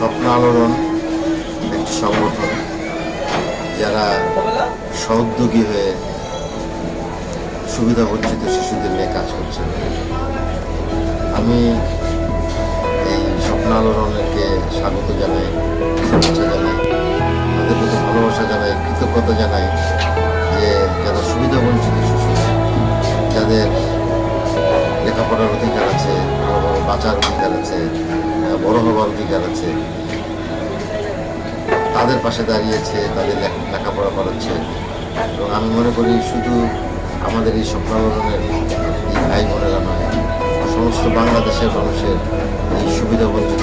স্বপ্ন আলোড়ন একটি সংগঠন যারা সহোদ্যোগী হয়ে সুবিধা বঞ্চিত শিশুদের নিয়ে কাজ করছেন আমি এই স্বপ্ন আলোড়নকে স্বাগত জানাই, শুভেচ্ছা জানাই, তাদের প্রতি ভালোবাসা জানাই, কৃতজ্ঞতা জানাই যে যারা সুবিধা বঞ্চিত শিশু, যাদের লেখাপড়ার অধিকার আছে বাঁচার অধিকার আছে হবার অধিকার আছে তাদের পাশে দাঁড়িয়েছে, তাদের লেখাপড়া করাচ্ছে। এবং আমি মনে করি শুধু আমাদের এই স্বপ্নাবরণের এই ভাই বোনেরা নয়, সমস্ত বাংলাদেশের মানুষের এই সুবিধা বঞ্চিত